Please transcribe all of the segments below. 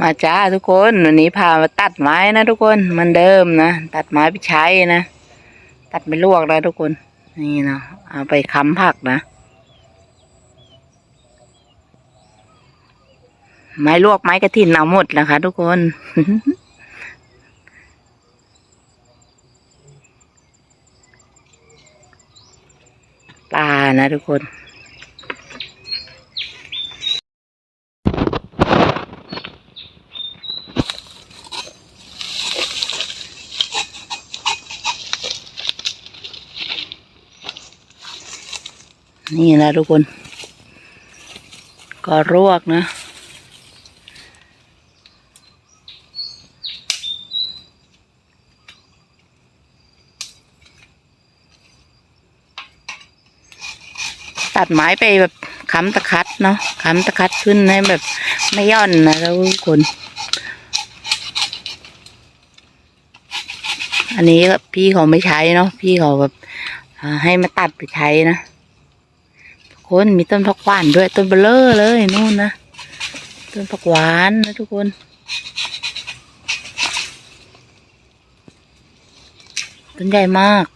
มาจ้าทุกคนวันนี้พามาตัดไม้นะทุกคนมันเดิมนะตัดไม้ไปใช้นะตัดไม่ลวกนะทุกคน นี่นะเอาไปค้ำผักนะ ไม้ลวกไม้กระถินเอาหมดนะคะทุกคนปลานะทุกคน นี่นะทุกคน ก็รวกนะ ตัดไม้ไปแบบค้ำตะคัดเนาะค้ำตะคัดขึ้นให้แบบ ไม่ย่อนนะทุกคน อันนี้พี่เขาไม่ใช้เนาะพี่เขาแบบให้มาตัดไปใช้นะ คนมีต้นผักหวานด้วยต้นเบลเลอร์เลยนู่นนะต้นผักหวานนะทุกคนต้นใหญ่มาก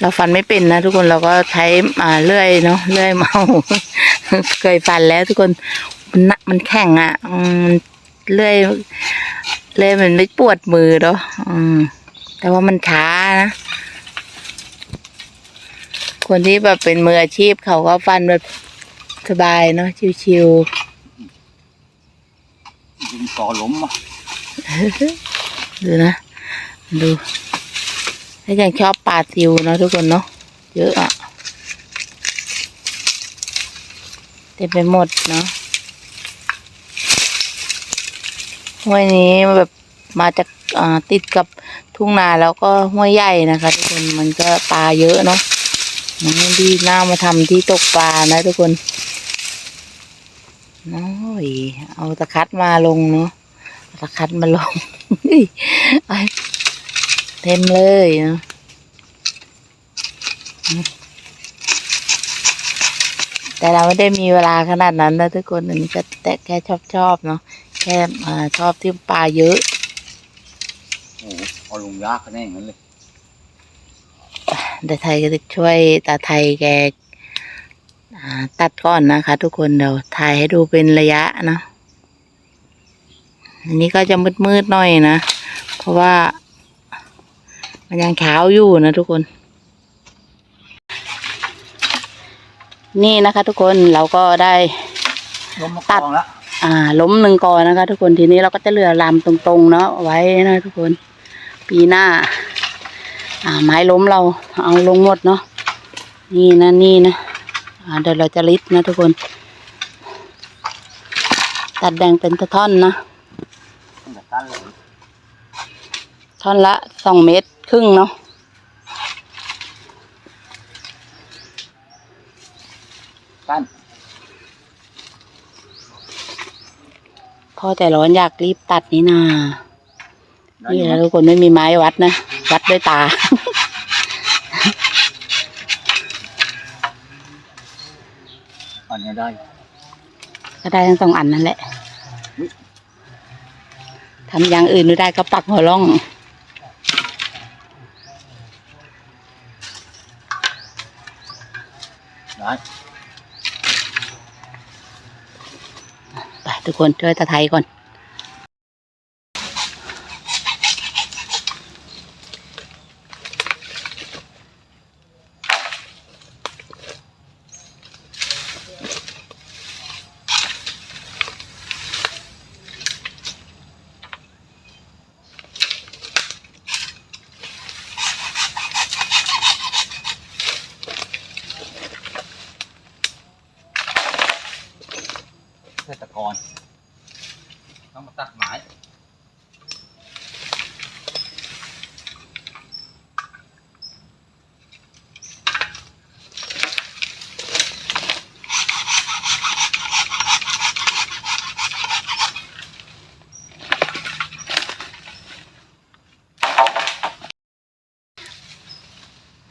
เราฟันไม่เป็นนะทุกคนเราก็ใช้อ่าเลื่อยเนาะเลื่อยเมาเคยฟันแล้วทุกคนมันหนักมันแข็งอะอืมเลื่อยเลื่อยมันไม่ปวดมือเนาะอืมแต่ว่ามันช้านะคนที่แบบเป็นมืออาชีพเขาก็ฟันแบบสบายเนาะชิวยิงต่อหล้มอะๆดูนะ ดู ถ้ายังชอบปลาซิวเนาะทุกคนเนาะเยอะอะเต็มไปหมดเนาะห้วยนี้แบบมาจากติดกับทุ่งนาแล้วก็ห้วยใหญ่นะคะทุกคนมันก็ปลาเยอะเนาะมันดีน่ามาทำที่ตกปลานะทุกคนน้อยเอาตะคัดมาลงเนาะตะคัดมาลงไอ้ เต็มเลยเนาะแต่เราไม่ได้มีเวลาขนาดนั้นนะทุกคนอันนี้ก็แต่แค่ชอบชอบๆเนาะแค่อ่าชอบที่ปลาเยอะโอ้โหเอาลงยากกันแน่อย่างนั้นเลยแต่ไทยก็จะช่วยตาไทยแกอ่าตัดก่อนนะคะ ทุกคนเดี๋ยวถ่ายให้ดูเป็นระยะนะอันนี้ก็จะมืดๆหน่อยนะ เพราะว่า มันยังเช้าอยู่นะทุกคน นี่นะคะ ทุกคนเราก็ได้ล้มมาตัตัดดแล้วอ่า ล้มหนึ่งกอนะคะ ทุกคนทีนี้เราก็จะเหลือลำตรงๆเนาะไว้นะทุกคน ปีหน้า อ่า ไม้ล้มเราเอาลงหมดเนาะนี่นะนี่นะอ่าเดี๋ยวเราจะลิดนะทุกคน ตัดแบ่งเป็นท่อนๆนะตั้งแต่ตั้นเลยท่อนละสองเมตร ครึ่งเนาะตั้นพ่อแต่ร้อนอยากรีบตัดนี่นาได้นี่อยู่นะนะทุกคนไม่มีไม้วัดนะ วัดด้วยตา อันนี้ได้ ก็ได้ทั้งสองอันนั่นแหละอุ๊ยทำอย่างอื่นไม่ได้ก็ปักหัวล่อง ได้ไปทุกคนช่วยตาไทยก่อน เกษตรกร ต้องมาตัดไม้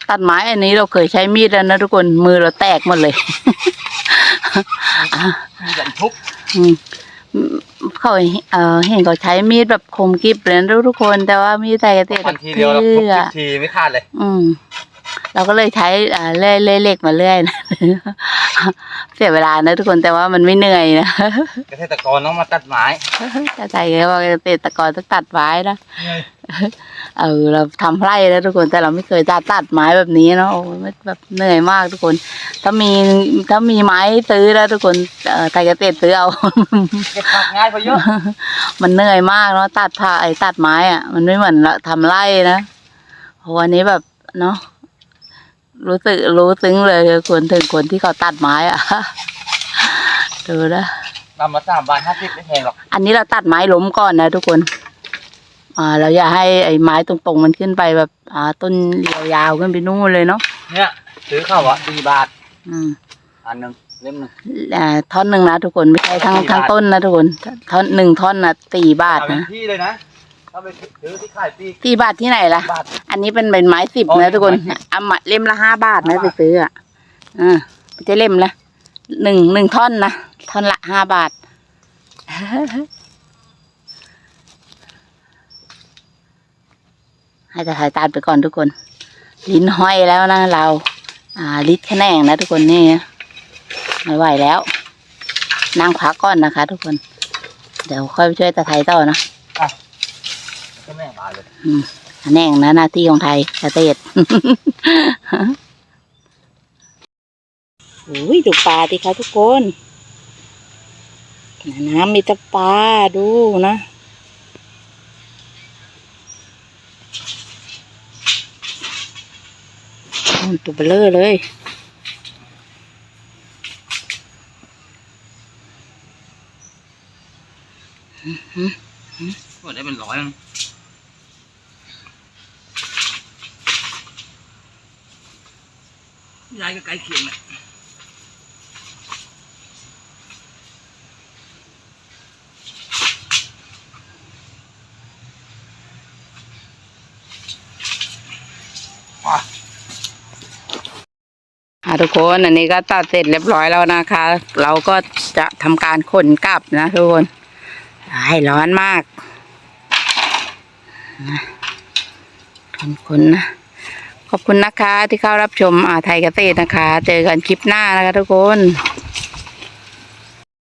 ตัดไม้อันนี้เราเคยใช้มีดแล้วนะทุกคนมือเราแตกหมดเลย มีแต่ทุบอืมเขาเออเห็นเขาใช้มีดแบบคมกริบเลยนะทุกคนแต่ว่ามีดไทยเกษตรฟันทีเดียวเราทุบเพื่อทีไม่ขาดเลย อืม เราก็เลยใช้อ่าเลื่อยเลื่อยเหล็กมาเรื่อยนะ เสียเวลานะทุกคนแต่ว่ามันไม่เหนื่อยนะเกษตรกรต้องมาตัดไม้จะใส่ก็ว่าเกษตรกรต้องตัดไม้นะเออเราทำไร่แล้วทุกคนแต่เราไม่เคยตัดตัดไม้แบบนี้เนาะโอ้ยมันแบบเหนื่อยมากทุกคน ถ้ามีถ้ามีไม้ซื้อแล้วทุกคนเอ่อไทยเกษตรซื้อเอาเก็บผักง่ายกว่าเยอะมันเหนื่อยมากเนาะตัดผ้าไอ้ตัดไม้อะมันไม่เหมือนทำไร่นะโหอันนี้แบบเนาะ รู้สึกรู้ซึ้งเลยคนถึงคนที่เขาตัดไม้อะดูนะนำมาสามบาทห้าสิบไม่แพงหรอก อันนี้เราตัดไม้ล้มก่อนนะทุกคน อ่า เราอย่าให้ไอ้ไม้ตรงๆมันขึ้นไปแบบ อ่า ต้นยาวๆขึ้นไปนู่นเลยเนาะ เนี่ยซื้อเข้าอะสี่บาท อืม อันหนึ่งเล่มหนึ่งอ่าท่อนหนึ่งนะทุกคนไม่ใช่ทั้งสี่บาททั้งต้นนะทุกคน ท่อนหนึ่งท่อนนะสี่บาทเอาเป็นนะที่เลยนะ ถ้าไปซื้อที่ขายปีก สี่บาทที่ไหนล่ะ บาทอันนี้เป็นเป็นไม้สิบอ๋อนะทุกคนไม้สิบเอามาเล่มละห้าบาทนะห้าไปบาทซื้ออะอ่าไม่ใช่เล่มละหนึ่งหนึ่งท่อนนะท่อนละห้าบาท ให้จะถ่ายตามไปก่อนทุกคน ลิ้นห้อยแล้วนะเรา อ่าลิ้นแขนงนะทุกคนนี่ไม่ไหวแล้ว นั่งพักก่อนนะคะ ทุกคน เดี๋ยวค่อยไปช่วยตาไทยต่อนะก็แม่งบาท เลยแน่งนะหน้าที่ของไทยเกษตรโอ้ยดูปลาดิคะทุกคนน้ำมีแต่ปลาดูนะโอ้ยตัวเบลอเลยหมดได้เป็นร้อยมั้ง ยายก็ใกล้เคียงแหละว้าค่ะทุกคนอันนี้ก็ตัดเสร็จเรียบร้อยแล้วนะคะ เราก็จะทำการขนกลับนะทุกคนให้ร้อนมากนะขอบคุณนะ ขอบคุณนะคะที่เข้ารับชมอ่าไทยเกษตรนะคะ เจอกันคลิปหน้านะคะทุกคน